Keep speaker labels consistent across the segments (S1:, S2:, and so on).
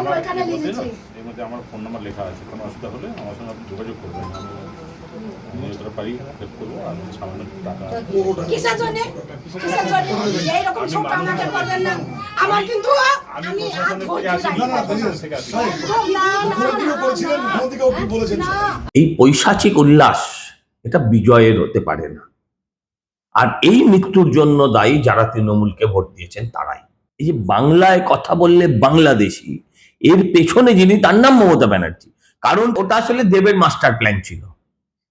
S1: আমার এর মধ্যে ফোন নাম্বার লেখা আছে। কোনো অসুবিধা হলে আমার সঙ্গে আপনি যোগাযোগ করবেন। আমি যতটা পারি হেল্প করব আর সামান্য টাকা
S2: কিসের জন্য? কিসের জন্য? আমাকে না। আমার কিন্তু
S1: আমি
S2: না।
S3: এই পৈশাচিক উল্লাস এটা বিজয়ের হতে পারে না। আর এই মৃত্যুর জন্য দায়ী যারা তৃণমূলকে ভোট দিয়েছেন তারাই। এই যে বাংলায় কথা বললে বাংলাদেশি এর পেছনে যিনি তার নাম মমতা ব্যানার্জি। কারণ ওটা আসলে দেবের মাস্টার প্ল্যান ছিল।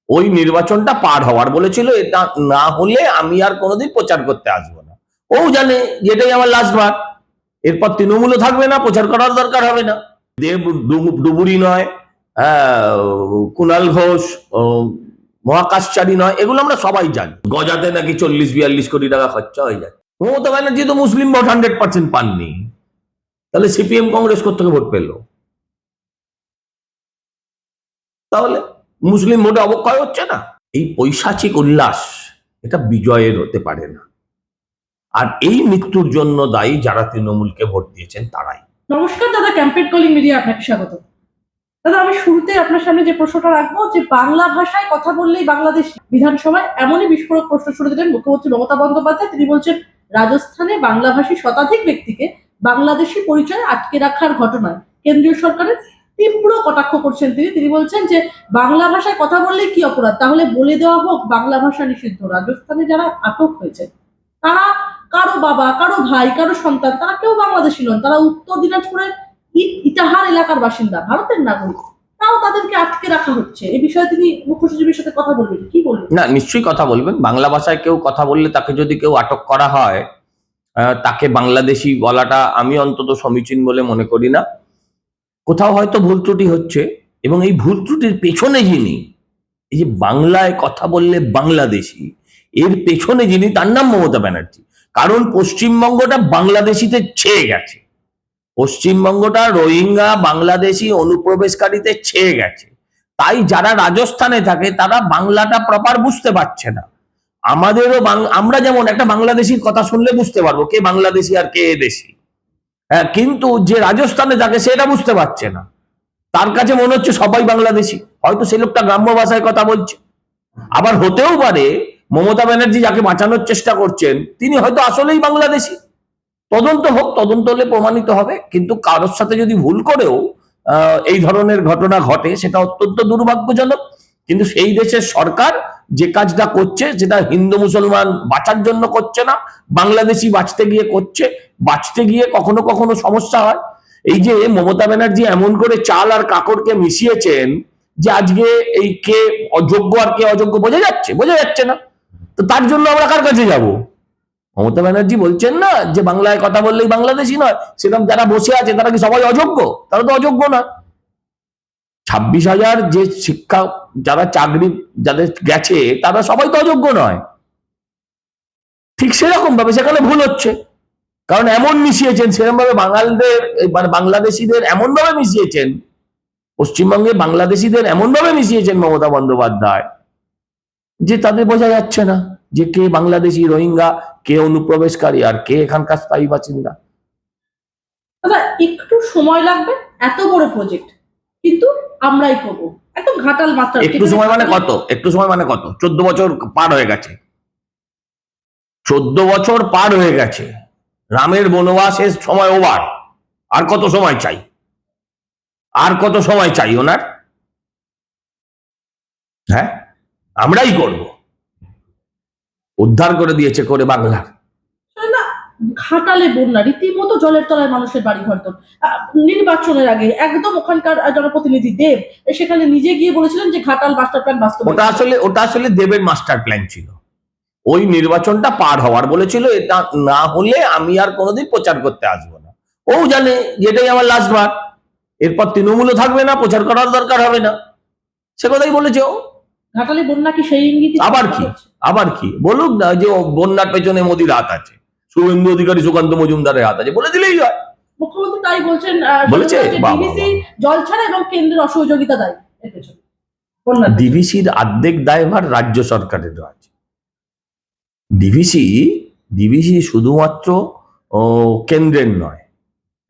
S3: ওই নির্বাচনটা পার হওয়ার বলেছিল এটা না হলে আমি আর কোনোদিন প্রচার করতে আসব না। ও জানে যেটাই আমার লাস্ট বার। এরপর তৃণমূলও থাকবে না প্রচার করার দরকার হবে না। দেব ডুবু- ডুবুরি নয় হ্যাঁ, কুণাল ঘোষ মহাকাশচারী নয় এগুলো আমরা সবাই জানি। গজাতে নাকি চল্লিশ বিয়াল্লিশ কোটি টাকা খরচা হয়ে যায় মমতা ব্যানার্জি তো মুসলিম ভোট হান্ড্রেড পার্সেন্ট পাননি। তাহলে সিপিএম কংগ্রেস কোথেকে ভোট পেল? তাহলে মুসলিম ভোটে অবক্ষয় হচ্ছে না? এই পৈশাচিক উল্লাস, এটা বিজয়ের হতে পারে না। আর এই মৃত্যুর জন্য দায়ী যারা তৃণমূলকে ভোট দিয়েছেন, তারাই।
S4: নমস্কার দাদা ক্যাম্পেন কলিং মিডিয়া আপনাকে স্বাগত। দাদা, আমি শুরুতে আপনার সামনে যে প্রশ্নটা রাখব, যে বাংলা ভাষায় কথা বললেই বাংলাদেশ বিধানসভায় এমনই বিস্ফোরক প্রশ্ন শুরু দিলেন মুখ্যমন্ত্রী মমতা বন্দ্যোপাধ্যায়। তিনি বলছেন, রাজস্থানে বাংলাভাষী শতাধিক ব্যক্তিকে বাংলাদেশি পরিচয় আটকে রাখার ঘটনায় কেন্দ্রীয় সরকারের তীব্র কটাক্ষ করছেন তিনি। তিনি বলছেন যে, বাংলা ভাষায় কথা বললেই কি অপরাধ? তাহলে বলে দেওয়া হোক, বাংলা ভাষা নিষিদ্ধ। রাজস্থানে যারা আটক হয়েছে, তারা কারও বাবা, কারও ভাই, কারও সন্তান, তারা কেউ বাংলাদেশি নন। তারা উত্তর দিনাজপুরের ই- ইটাহার এলাকার বাসিন্দা, ভারতের নাগরিক। তাও তাদেরকে আটকে রাখা হচ্ছে। এই বিষয়ে তিনি মুখ্য সচিবের সাথে কথা বলবেন। কি বলবেন?
S3: না, নিশ্চয়ই কথা বলবেন। বাংলা ভাষায় কেউ কথা বললে তাকে যদি কেউ আটক করা হয় তাকে বাংলাদেশি বলাটা আমি অন্তত সমীচীন বলে মনে করি না। কোথাও হয়তো ভুল ত্রুটি হচ্ছে এবং এই ভুল ত্রুটির পেছনে যিনি, এই যে বাংলায় কথা বললে বাংলাদেশি, এর পেছনে যিনি তার নাম মমতা ব্যানার্জি। কারণ পশ্চিমবঙ্গটা বাংলাদেশিতে ছেয়ে গেছে। পশ্চিমবঙ্গটা রোহিঙ্গা বাংলাদেশি অনুপ্রবেশকারীতে ছেয়ে গেছে। তাই যারা রাজস্থানে থাকে, তারা বাংলাটা প্রপার বুঝতে পারছে না। আমাদেরও আমরা যেমন একটা বাংলাদেশির কথা শুনলে বুঝতে পারব কে বাংলাদেশি আর কে দেশি। হ্যাঁ কিন্তু যে রাজস্থানে থাকে সেটা বুঝতে পারছে না। তার কাছে মনে হচ্ছে সবাই বাংলাদেশি। হয়তো সে লোকটা গ্রাম্য ভাষায় কথা বলছে। আবার হতেও পারে মমতা ব্যানার্জি যাকে বাঁচানোর চেষ্টা করছেন, তিনি হয়তো আসলেই বাংলাদেশি। তদন্ত হোক, তদন্ত হলে প্রমাণিত হবে। কিন্তু কারোর সাথে যদি ভুল করেও এই ধরনের ঘটনা ঘটে, সেটা অত্যন্ত দুর্ভাগ্যজনক। কিন্তু সেই দেশের সরকার যে কাজটা করছে সেটা হিন্দু মুসলমান বাঁচার জন্য করছে না, বাংলাদেশি বাঁচতে গিয়ে করছে, বাঁচতে গিয়ে কখনো কখনো সমস্যা হয়। এই যে মমতা ব্যানার্জি এমন করে চাল আর কাকড়কে মিশিয়েছেন যে আজকে এই কে অযোগ্য আর কে অযোগ্য বোঝা যাচ্ছে বোঝা যাচ্ছে না। তো তার জন্য আমরা কার কাছে যাব? মমতা ব্যানার্জি বলছেন না যে বাংলায় কথা বললেই বাংলাদেশি নয়, সেরকম যারা বসে আছে তারা কি সবাই অযোগ্য? তারা তো অযোগ্য না ছাব্বিশ হাজার যে শিক্ষা, যারা চাকরি যাদের গেছে, তারা সবাই তো অযোগ্য নয়। ঠিক সেরকম ভাবে সেখানে ভুল হচ্ছে। কারণ এমন মিশিয়েছেন সেরকম ভাবে বাঙালদের মানে বাংলাদেশিদের এমন ভাবে মিশিয়েছেন, পশ্চিমবঙ্গে বাংলাদেশিদের এমন ভাবে মিশিয়েছেন মমতা বন্দ্যোপাধ্যায়, যে তাদের বোঝা যাচ্ছে না যে কে বাংলাদেশি রোহিঙ্গা, কে অনুপ্রবেশকারী আর কে এখানকার স্থায়ী বাসিন্দা।
S4: দাদা একটু সময় লাগবে? এত বড় প্রজেক্ট কিন্তু আমরাই করব। একদম ঘাটাল মাস্টার
S3: একটু সময় মানে কত? একটু সময় মানে কত? চোদ্দ বছর পার হয়ে গেছে। চোদ্দ বছর পার হয়ে গেছে। রামের বনবাসের সময় ওভার আর কত সময় চাই? আর কত সময় চাই ওনার? হ্যাঁ? আমরাই করব। উদ্ধার করে দিয়েছে করে বাংলা
S4: না ঘাটালে বন্যা রীতিমতো জলের তলায় মানুষের বাড়ি ঘর তোর নির্বাচনের আগে একদম ওখানকার জনপ্রতিনিধি দেব সেখানে নিজে গিয়ে বলেছিলেন যে ঘাটাল মাস্টার প্ল্যান বাস্তব
S3: ওটা আসলে ওটা আসলে দেবের মাস্টার প্ল্যান ছিল। ওই নির্বাচনটা পার হওয়ার বলেছিল এটা না হলে আমি আর কোনোদিন প্রচার করতে আসব না। ও জানে যেটাই আমার লাস্ট বার। এরপর তৃণমূলও থাকবে না প্রচার করার দরকার হবে না। সে কথাই বলেছে ও।
S4: ঘাটালে বন্যা কি সেই ইঙ্গিত
S3: আবার কি? আবার কি? বলুক না যে বন্যার পেছনে মোদির হাত আছে। শুভেন্দু অধিকারী সুকান্ত মজুমদারের হাত আছে বলে দিলেই হয়।
S4: মুখ্যমন্ত্রী তাই বলছেন
S3: বলেছে?
S4: জল ছাড়া এবং কেন্দ্রের অসহযোগিতা দায়ী।
S3: ডিভিসির অর্ধেক দায়ভার রাজ্য সরকারেরও আছে। ডিভিসি ডিভিসি শুধুমাত্র কেন্দ্রের নয়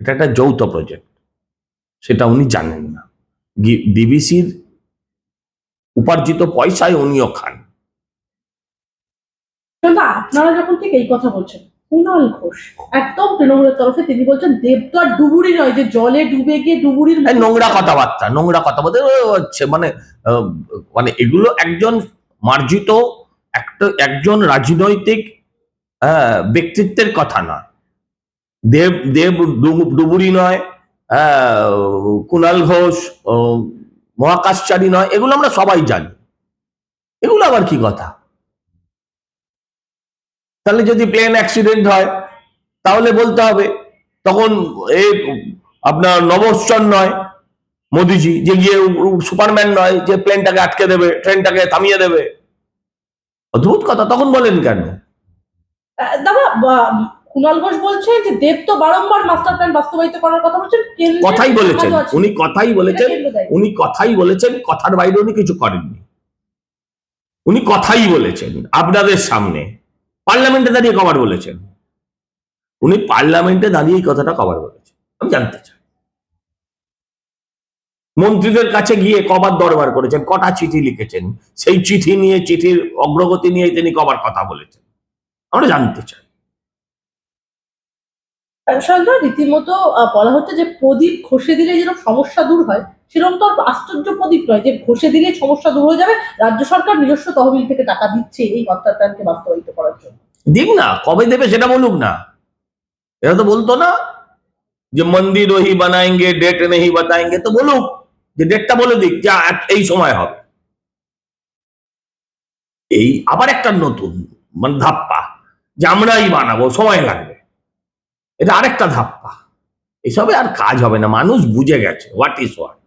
S3: এটা একটা যৌথ প্রজেক্ট সেটা উনি জানেন না। ডিবিসির উপার্জিত পয়সায় উনিও খান।
S4: আপনারা যখন ঠিক এই কথা বলছেন কুণাল ঘোষ। একদম তৃণমূলের তরফে তিনি বলছেন দেবদার ডুবুরি নয় যে জলে ডুবে গিয়ে ডুবুরির
S3: নোংরা কথাবার্তা নোংরা কথাবার্তা হচ্ছে মানে মানে এগুলো একজন মার্জিত একটা একজন রাজনৈতিক আহ, ব্যক্তিত্বের কথা নয়। দেব দেব ডুবু- ডুবুরি নয় আহ, কুণাল ঘোষ মহাকাশচারী নয় এগুলো আমরা সবাই জানি। এগুলো আবার কি কথা? তাহলে যদি প্লেন অ্যাক্সিডেন্ট হয় তাহলে বলতে হবে তখন এই আপনার নবশ্চর নয় মোদিজি যে গিয়ে সুপারম্যান নয় যে প্লেনটাকে আটকে দেবে ট্রেনটাকে থামিয়ে দেবে। অদ্ভুত কথা তখন বলেন কেন?
S4: দাদা কুণাল ঘোষ বলছে যে দেব তো বারংবার মাস্টার প্ল্যান বাস্তবায়িত করার কথা বলছেন
S3: কথাই বলেছেন উনি কথাই বলেছেন। উনি কথাই বলেছেন কথার বাইরে উনি কিছু করেননি। উনি কথাই বলেছেন আপনাদের সামনে। পার্লামেন্টে দাঁড়িয়ে কবার বলেছেন। উনি পার্লামেন্টে দাঁড়িয়ে এই কথাটা কবার বলেছেন। আমি জানতে চাই। মন্ত্রীদের কাছে গিয়ে কবার দরবার করেছেন, কটা চিঠি লিখেছেন, সেই চিঠি নিয়ে, চিঠির অগ্রগতি নিয়ে তিনি কবার কথা বলেছেন। আমরা জানতে চাই।
S4: সরকার রীতিমতো বলা হচ্ছে যে প্রদীপ ঘষে দিলে যেরকম সমস্যা দূর হয়, সেরকম তো আশ্চর্য প্রদীপ নয় যে ঘষে দিলে সমস্যা দূর হয়ে যাবে। রাজ্য সরকার নিজস্ব তহবিল থেকে টাকা দিচ্ছে এই হত্যাকাণ্ডকে বাস্তবায়িত করার জন্য।
S3: দিক না, কবে দেবে সেটা বলুক না। এটা তো বলতো না যে মন্দির ওহি বানায়েঙ্গে ডেট নেহি বাতায়েঙ্গে তো বলুক যে ডেটটা বলে দিক, যা এই সময় হবে। এই আবার একটা নতুন মানে ধাপ্পা যে আমরাই বানাবো, সময় লাগবে। এটা আরেকটা ধাপ্পা। এসবে আর কাজ হবে না মানুষ বুঝে গেছে হোয়াট ইজ হোয়াট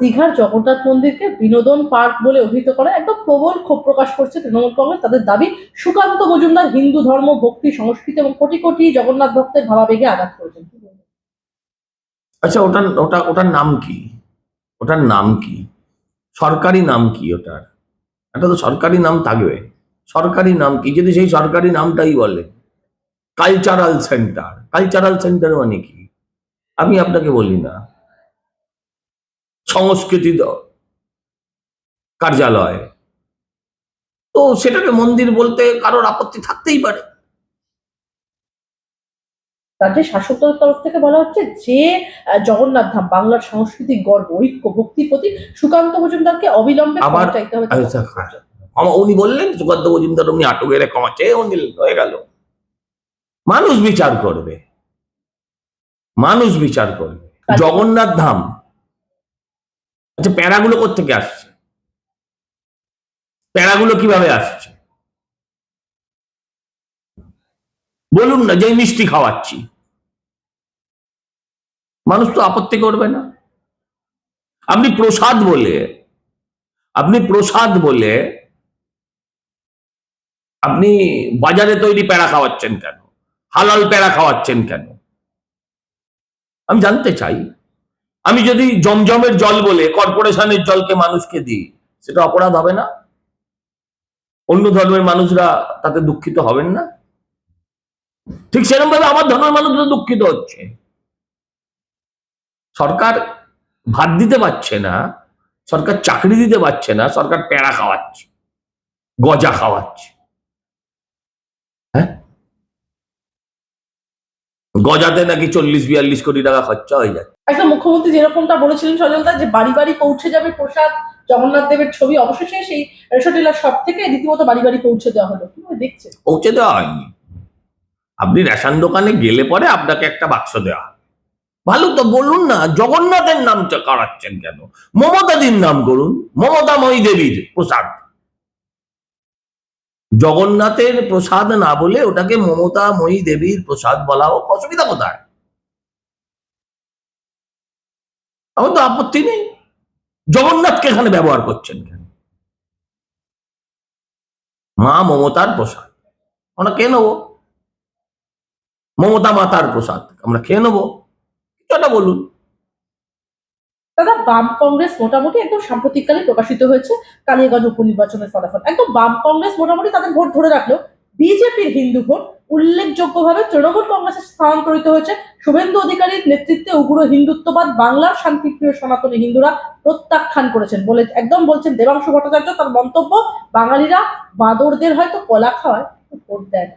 S4: দীঘার জগন্নাথ মন্দিরকে বিনোদন পার্ক বলে অভিহিত করা একদম প্রবল ক্ষোভ প্রকাশ করছে তৃণমূল কংগ্রেস। তাদের দাবি সুকান্ত মজুমদার হিন্দু ধর্ম ভক্তি সংস্কৃতি এবং কোটি কোটি জগন্নাথ ভক্তের ভাবাবেগে আঘাত করেছেন।
S3: আচ্ছা ওটার ওটা ওটার নাম কি? ওটার নাম কি? সরকারি নাম কি ওটার? একটা তো সরকারি নাম থাকবে। সরকারি নাম কি? যদি সেই সরকারি নামটাই বলে কালচারাল সেন্টার কালচারাল সেন্টার মানে কি? আমি আপনাকে বলি না। সংস্কৃতি কার্যালয়। তো সেটাকে মন্দির বলতে কারোর আপত্তি থাকতেই পারে।
S4: রাজ্যের শাসক দলের তরফ থেকে বলা হচ্ছে যে জগন্নাথ ধাম বাংলার সাংস্কৃতিক গর্ব ঐক্য ভক্তির প্রতি সুকান্ত মজুমদারকে অবিলম্বে
S3: আবার- আচ্ছা। উনি বললেন সুকান্ত মজুমদার উনি আটক এলে ক্ষমা চেয়ে উনি হয়ে গেল। মানুষ বিচার করবে। মানুষ বিচার করবে। জগন্নাথ ধাম। আচ্ছা প্যারাগুলো কোথেকে আসছে? প্যারাগুলো কীভাবে আসছে? বলুন না যে মিষ্টি খাওয়াচ্ছি। মানুষ তো আপত্তি করবে না। আপনি প্রসাদ বলে আপনি প্রসাদ বলে আপনি বাজারে তৈরি প্যারা খাওয়াচ্ছেন কেন? হালাল প্যাড়া খাওয়াচ্ছেন কেন? আমি জানতে চাই। আমি যদি জমজমের জল বলে কর্পোরেশনের জলকে মানুষকে দিই, সেটা অপরাধ হবে না? অন্য ধর্মের মানুষরা তাতে দুঃখিত হবেন না? ঠিক সেরকম ভাবে আমার ধর্মের মানুষরা দুঃখিত হচ্ছে। সরকার ভাত দিতে পারছে না, সরকার চাকরি দিতে পারছে না, সরকার প্যাড়া খাওয়াচ্ছে, গজা খাওয়াচ্ছে। হ্যাঁ? গজাতে নাকি চল্লিশ বিয়াল্লিশ কোটি টাকা খরচা হয়ে যায়
S4: একদম মুখ্যমন্ত্রী যেরকমটা বলেছিলেন সজলদা যে বাড়ি বাড়ি পৌঁছে যাবে প্রসাদ জগন্নাথ দেবের ছবি অবশেষে সেই রেশটিলার সব থেকে রীতিমতো বাড়ি বাড়ি পৌঁছে দেওয়া হলো। দেখছেন?
S3: পৌঁছে দেওয়া হয়নি। আপনি রেশন দোকানে গেলে পরে আপনাকে একটা বাক্স দেওয়া। ভালো তো বলুন না জগন্নাথের নাম চ- করাচ্ছেন কেন? মমতাদির নাম করুন মমতাময়ী দেবীর প্রসাদ। জগন্নাথের প্রসাদ না বলে ওটাকে মমতাময়ী দেবীর প্রসাদ বলা হোক অসুবিধা কোথায়? আমার তো আপত্তি নেই। জগন্নাথকে এখানে ব্যবহার করছেন কেন? মা মমতার প্রসাদ। আমরা খেয়ে নেব। মমতা মাতার প্রসাদ আমরা খেয়ে নেব। কিছুটা বলুন।
S4: দাদা, বাম কংগ্রেস মোটামুটি একদম সাম্প্রতিককালে প্রকাশিত হয়েছে কালিয়াগঞ্জ উপনির্বাচনের ফলাফল। একদম বাম কংগ্রেস মোটামুটি তাদের ভোট ধরে রাখলেও বিজেপির হিন্দু ভোট উল্লেখযোগ্যভাবে তৃণমূল কংগ্রেসে স্থানান্তরিত হয়েছে। শুভেন্দু অধিকারীর নেতৃত্বে উগ্র হিন্দুত্ববাদ বাংলার শান্তিপ্রিয় সনাতনী হিন্দুরা প্রত্যাখ্যান করেছেন বলে একদম বলছেন দেবাংশু ভট্টাচার্য। তার মন্তব্য, বাঙালিরা বাঁদরদের হয়তো কলা খাওয়ায় ভোট দেয়।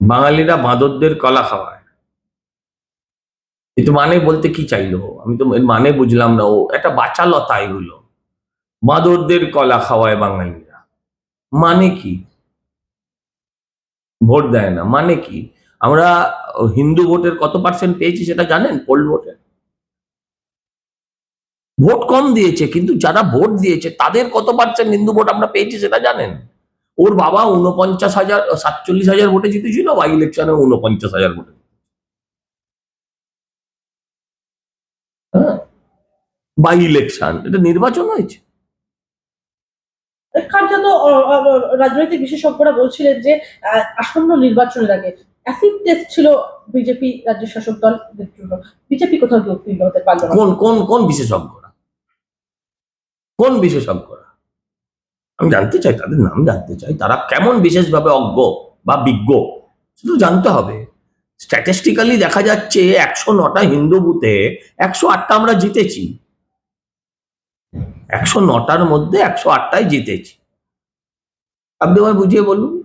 S3: বাঙালিরা বাঁদরদের কলা খাওয়ায়। কিন্তু মানে বলতে কি চাইলো? আমি তো মানে বুঝলাম না। ও একটা বাচালতা এগুলো। বাঁদরদের কলা খাওয়ায় বাঙালিরা। মানে কি? ভোট দেয় না। মানে কি? আমরা হিন্দু ভোটের কত পার্সেন্ট পেয়েছি সেটা জানেন? পোল ভোটে ভোট কম দিয়েছে, কিন্তু যারা ভোট দিয়েছে, তাদের কত পার্সেন্ট হিন্দু ভোট আমরা পেয়েছি সেটা জানেন? ওর বাবা উনপঞ্চাশ হাজার, সাতচল্লিশ হাজার ভোটে জিতেছিল বা ইলেকশনে উনপঞ্চাশ হাজার ভোটে। হ্যাঁ? বাই ইলেকশন এটা নির্বাচন হয়েছে।
S4: কার্যত রাজনৈতিক বিশেষজ্ঞরা বলছিলেন যে আসন্ন নির্বাচনের আগে অ্যাসিড টেস্ট ছিল বিজেপি রাজ্য শাসক দল বিজেপি কোথাও গিয়ে উত্তীর্ণ হতে পারল
S3: কোন কোন কোন বিশেষজ্ঞরা? কোন বিশেষজ্ঞরা? আমি জানতে চাই তাদের নাম জানতে চাই। তারা কেমন বিশেষভাবে অজ্ঞ বা বিজ্ঞ? শুধু জানতে হবে। স্ট্যাটিস্টিক্যালি দেখা যাচ্ছে একশো নটা হিন্দু বুথে একশো আটটা আমরা জিতেছি। একশো নটার মধ্যে একশো আটটাই জিতেছি। আপনি আমায় বুঝিয়ে বলুন।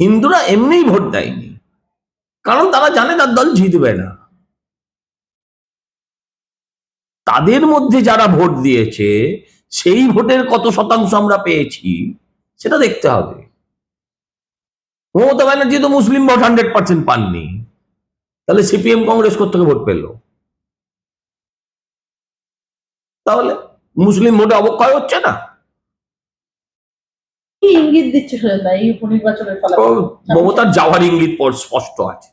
S3: হিন্দুরা এমনিই ভোট দেয়নি। কারণ তারা জানে তার দল জিতবে না। তাদের মধ্যে যারা ভোট দিয়েছে, সেই ভোটের কত শতাংশ আমরা পেয়েছি, সেটা দেখতে হবে। মমতা ব্যানার্জি তো মুসলিম ভোট হান্ড্রেড পার্সেন্ট পাননি। তাহলে সিপিএম কংগ্রেস থেকে ভোট পেল? তাহলে মুসলিম ভোটে অবক্ষয় হচ্ছে না?
S4: ইঙ্গিত দিচ্ছে
S3: মমতার যাওয়ার ইঙ্গিত স্পষ্ট আছে।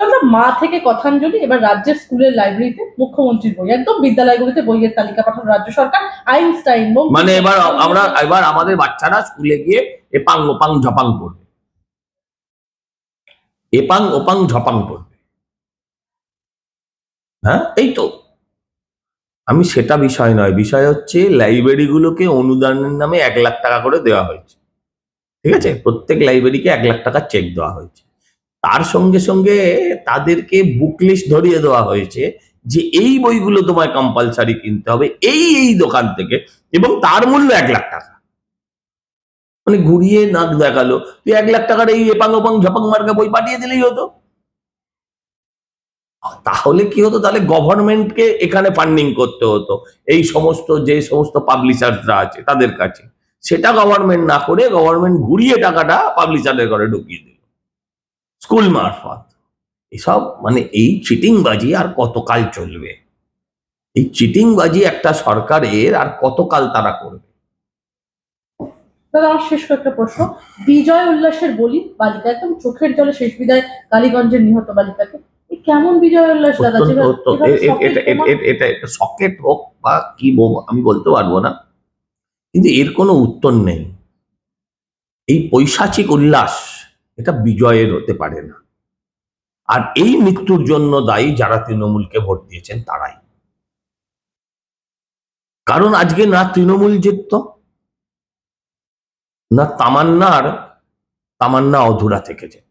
S4: আমরা মা থেকে কথাঞ্জলি এবার রাজ্যের স্কুলের লাইব্রেরিতে মুখ্যমন্ত্রীর বই একদম বিদ্যালয়গুলিতে বইয়ের তালিকা পাঠানো রাজ্য সরকার আইনস্টাইন
S3: মানে এবার আমরা এবার আমাদের বাচ্চারা স্কুলে গিয়ে এপাং ওপাং ঝপাং পড়বে এপাং ওপাং ঝপাং পড়বে। হ্যাঁ এই তো। আমি সেটা বিষয় নয়, বিষয় হচ্ছে লাইব্রেরিগুলোকে অনুদানের নামে এক লাখ টাকা করে দেওয়া হয়েছে। ঠিক আছে? প্রত্যেক লাইব্রেরিকে এক লাখ টাকা চেক দেওয়া হয়েছে। তার সঙ্গে সঙ্গে তাদেরকে বুক লিস্ট ধরিয়ে দেওয়া হয়েছে যে এই বইগুলো তোমায় কম্পালসারি কিনতে হবে, এই এই দোকান থেকে, এবং তার মূল্য এক লাখ টাকা। মানে ঘুরিয়ে নাক দেখাল। তুই এক লাখ টাকার এই এপাং ওপাং ঝপাং মার্কা বই পাঠিয়ে দিলেই হতো। তাহলে কি হতো? তাহলে গভর্নমেন্টকে এখানে ফান্ডিং করতে হতো। এই সমস্ত, যে সমস্ত পাবলিশাররা আছে তাদের কাছে। সেটা গভর্নমেন্ট না করে গভর্নমেন্ট ঘুরিয়ে টাকাটা পাবলিশারের ঘরে ঢুকিয়ে দিল। স্কুল মারফত। এসব মানে এই চিটিংবাজি আর কতকাল চলবে? এই চিটিংবাজি একটা সরকারের আর কতকাল তারা করবে?
S4: দাদা আমার শেষ কয়েকটা প্রশ্ন। বিজয় উল্লাসের বলি বালিকা একদম চোখের জলে শেষ বিদায় কালীগঞ্জের নিহত বালিকাকে। কেমন বিজয় উল্লাস দাদা?
S3: এটা- সকেট হোক বা কি আমি বলতে পারব না। কিন্তু এর কোনো উত্তর নেই। এই পৈশাচিক উল্লাস এটা বিজয়ের হতে পারে না। আর এই মৃত্যুর জন্য দায়ী যারা তৃণমূলকে ভোট দিয়েছেন তারাই। কারণ আজকে না তৃণমূল জিতত না তামান্নার, তামান্না অধুরা থেকে যেত।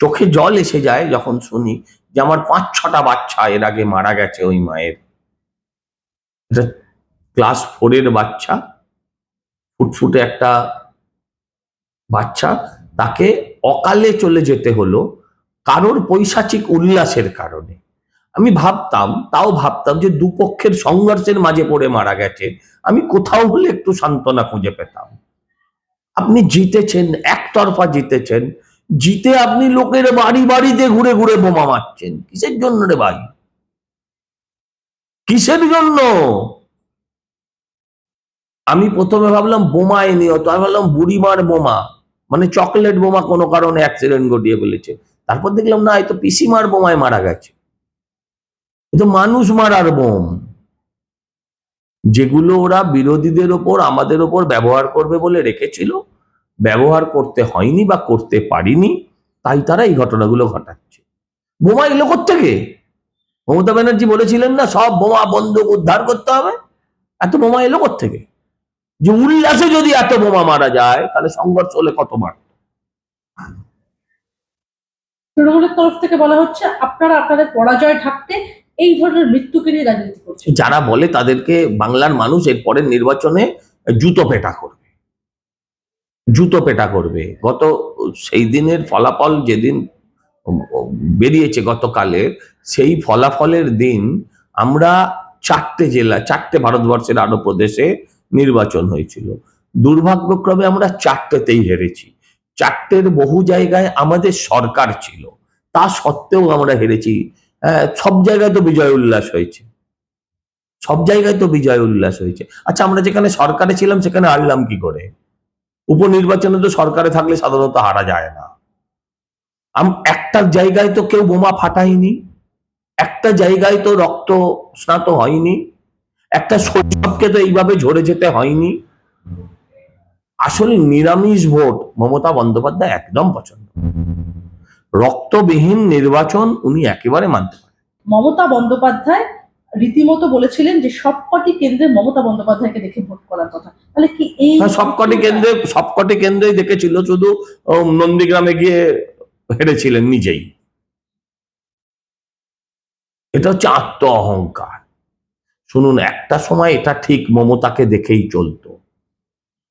S3: চোখে জল এসে যায় যখন শুনি যে আমার পাঁচ ছটা বাচ্চা এর আগে মারা গেছে ওই মায়ের। ক্লাস ফোরের বাচ্চা, ফুটফুটে একটা বাচ্চা, তাকে অকালে চলে যেতে হলো কারোর পৈশাচিক উল্লাসের কারণে। আমি ভাবতাম, তাও ভাবতাম যে দুপক্ষের সংঘর্ষের মাঝে পড়ে মারা গেছে, আমি কোথাও হলে একটু সান্ত্বনা খুঁজে পেতাম। আপনি জিতেছেন, একতরফা জিতেছেন। জিতে আপনি লোকের বাড়ি বাড়িতে ঘুরে ঘুরে বোমা মারছেন। কিসের জন্য রে ভাই? কিসের জন্য? আমি প্রথমে ভাবলাম বোমা এনে হতো আমি ভাবলাম বুড়িমার বোমা মানে চকলেট বোমা কোনো কারণে অ্যাক্সিডেন্ট ঘটিয়ে ফেলেছে। তারপর দেখলাম না, এই তো পিসিমার বোমায় মারা গেছে। এ তো মানুষ মারার বোম। যেগুলো ওরা বিরোধীদের ওপর, আমাদের ওপর ব্যবহার করবে বলে রেখেছিল, ব্যবহার করতে হয়নি বা করতে পারিনি, তাই তারা এই ঘটনাগুলো ঘটাচ্ছে। বোমা এলো থেকে মমতা ব্যানার্জি বলেছিলেন না, সব বোমা বন্দুক উদ্ধার করতে হবে? এত বোমা এলো থেকে যে উল্লাসে যদি এত বোমা মারা যায়, তাহলে সংঘর্ষ হলে কতবার
S4: তৃণমূলের তরফ থেকে বলা হচ্ছে, আপনারা আপনাদের পরাজয় ঢাকতে এই ধরনের মৃত্যুকে নিয়ে রাজনীতি করছেন
S3: যারা বলে তাদেরকে বাংলার মানুষ এর পরের নির্বাচনে জুতো পেটা করবে। জুতো পেটা করবে। গত সেই দিনের ফলাফল যেদিন বেরিয়েছে গতকালে সেই ফলাফলের দিন আমরা চারটে জেলা, চারটে ভারতবর্ষের আরও প্রদেশে নির্বাচন হয়েছিল। দুর্ভাগ্যক্রমে আমরা চারটেতেই হেরেছি। চারটের বহু জায়গায় আমাদের সরকার ছিল। তা সত্ত্বেও আমরা হেরেছি সব জায়গায় তো বিজয় উল্লাস হয়েছে। সব জায়গায় তো বিজয় উল্লাস হয়েছে। আচ্ছা আমরা যেখানে সরকারে ছিলাম, সেখানে হারলাম কি করে? উপনির্বাচনে তো সরকারে থাকলে সাধারণত হারা যায় না। একটা জায়গায় তো কেউ বোমা ফাটায়নি। একটা জায়গায় তো রক্ত স্নাত হয়নি। একটা শৈশবকে তো এইভাবে ঝরে যেতে হয়নি। আসলে নিরামিষ ভোট মমতা বন্দ্যোপাধ্যায় একদম পছন্দ। রক্তবিহীন নির্বাচন উনি একেবারে মানতে পারেন।
S4: মমতা বন্দ্যোপাধ্যায় রীতিমতো বলেছিলেন যে সবকটি কেন্দ্রে মমতা বন্দ্যোপাধ্যায়কে দেখে ভোট করার কথা। তাহলে কি এই
S3: হ্যাঁ, সবকটি কেন্দ্রে সবকটি কেন্দ্রেই দেখেছিল শুধু নন্দীগ্রামে গিয়ে হেরেছিলেন নিজেই। এটা হচ্ছে আত্ম অহংকার শুনুন একটা সময় এটা ঠিক মমতাকে দেখেই চলতো।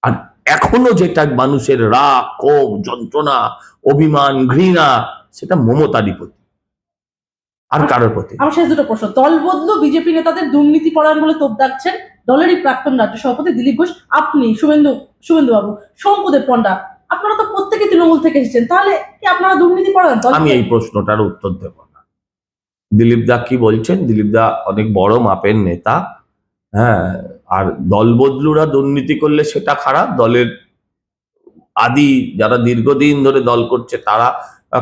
S3: আর এখনও যেটা মানুষের রাগ ক্ষোভ যন্ত্রণা অভিমান ঘৃণা সেটা মমতারই প্রতি। আর কারোর প্রতি।
S4: আমার শেষ দুটো প্রশ্ন। দল বদলো বিজেপি নেতাদের দুর্নীতি পরায়ণ বলে তোপ ডাকছেন দলেরই প্রাক্তন রাজ্য সভাপতি দিলীপ ঘোষ। আপনি শুভেন্দু শুভেন্দু বাবু শঙ্কুদেব পণ্ডা আপনারা তো প্রত্যেকে তৃণমূল থেকে এসেছেন তাহলে কি আপনারা দুর্নীতি পরায়ণ
S3: আমি এই প্রশ্নটার উত্তর দেব না। দিলীপ দা কি বলছেন? দিলীপ দা অনেক বড় মাপের নেতা হ্যাঁ আর দলবদলুরা দুর্নীতি করলে সেটা খারাপ দলের আদি যারা দীর্ঘদিন ধরে দল করছে তারা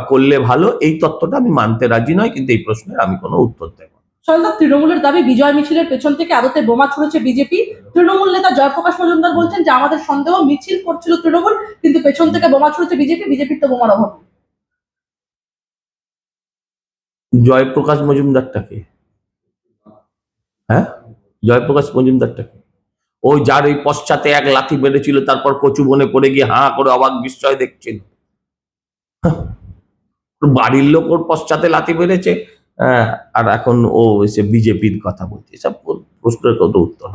S3: করলে ভালো। এই তত্ত্বটা আমি মানতে রাজি নয় কিন্তু এই প্রশ্নের আমি কোনো উত্তর দেব না।
S4: তৃণমূলের দাবি বিজয় মিছিলের পেছন থেকে আদতে বোমা ছুড়েছে বিজেপি। তৃণমূল নেতা জয়প্রকাশ মজুমদার বলছেন যে আমাদের সন্দেহ মিছিল করছিল তৃণমূল কিন্তু পেছন থেকে বোমা ছুড়েছে বিজেপি বিজেপির তো বোমার অভাব
S3: জয়প্রকাশ মজুমদারটাকে হ্যাঁ? জয়প্রকাশ মজুমদারটাকে ওই যার ওই পশ্চাতে এক লাথি বেড়েছিল তারপর কচু বনে পড়ে গিয়ে হাঁ করে অবাক বিস্ময় দেখছিল বাড়ির লোক ওর পশ্চাতে লাথি বেড়েছে হ্যাঁ, আর এখন ও এসে বিজেপির কথা বলছে। সব প্রশ্নের কত উত্তর?